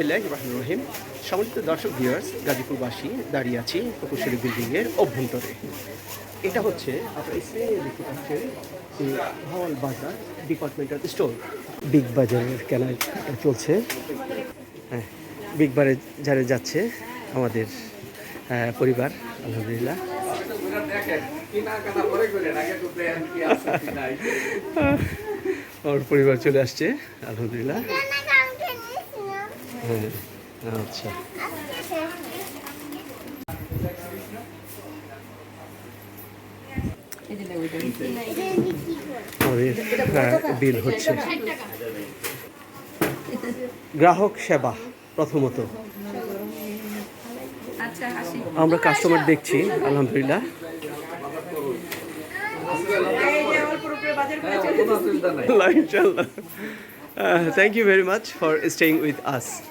বিসমিল্লাহ রহমান রহিম। সম্মানিত দর্শক ভিউয়ার্স গাজীপুরবাসী দাঁড়িয়ে আছি প্রকৌশলী বিল্ডিংয়ের অভ্যন্তরে। এটা হচ্ছে আপনার স্ক্রিনে দেখতে পাচ্ছেন বাজার ডিপার্টমেন্টাল স্টোর বিগ বাজারের কেনা চলছে। হ্যাঁ বিগ বাজারে যাচ্ছে আমাদের পরিবার আলহামদুলিল্লাহ। আমার পরিবার চলে আসছে আলহামদুলিল্লাহ। হ্যাঁ আচ্ছা আমাদের বিল হচ্ছে। গ্রাহক সেবা প্রথমত। আচ্ছা আমরা কাস্টমার দেখছি আলহামদুলিল্লাহ। এই যে Uh, thank you very much for staying with us.